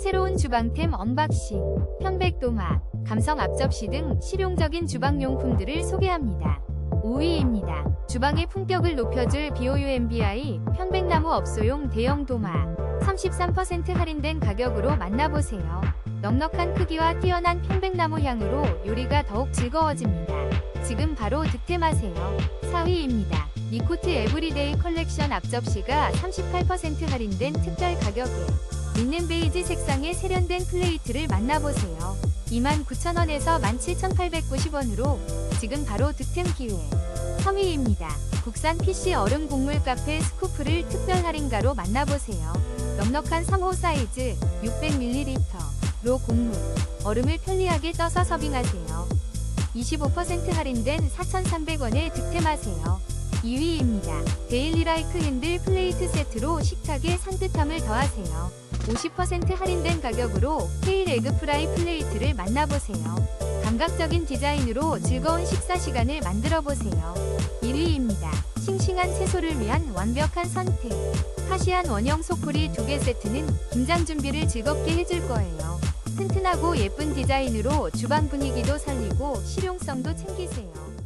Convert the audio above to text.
새로운 주방템 언박싱, 편백도마, 감성 앞접시 등 실용적인 주방용품들을 소개합니다. 5위입니다. 주방의 품격을 높여줄 BOUMBI 편백나무 업소용 대형 도마 33% 할인된 가격으로 만나보세요. 넉넉한 크기와 뛰어난 편백나무 향으로 요리가 더욱 즐거워집니다. 지금 바로 득템하세요. 4위입니다. 니코트 에브리데이 컬렉션 앞접시가 38% 할인된 특별 가격에 있는 베이지 색상의 세련된 플레이트를 만나보세요. 29,000원에서 17,890원으로 지금 바로 득템 기회. 3위입니다. 국산 PC 얼음 곡물 카페 스쿠프를 특별 할인가로 만나보세요. 넉넉한 3호 사이즈 600ml로 곡물, 얼음을 편리하게 떠서 서빙하세요. 25% 할인된 4,300원에 득템하세요. 2위입니다. 데일리라이크 핸들 플레이트 세트로 식탁에 산뜻함을 더하세요. 50% 할인된 가격으로 케일 에그 프라이 플레이트를 만나보세요. 감각적인 디자인으로 즐거운 식사 시간을 만들어 보세요. 1위입니다. 싱싱한 채소를 위한 완벽한 선택. 카시안 원형 소쿠리 2개 세트는 김장 준비를 즐겁게 해줄 거예요. 튼튼하고 예쁜 디자인으로 주방 분위기도 살리고 실용성도 챙기세요.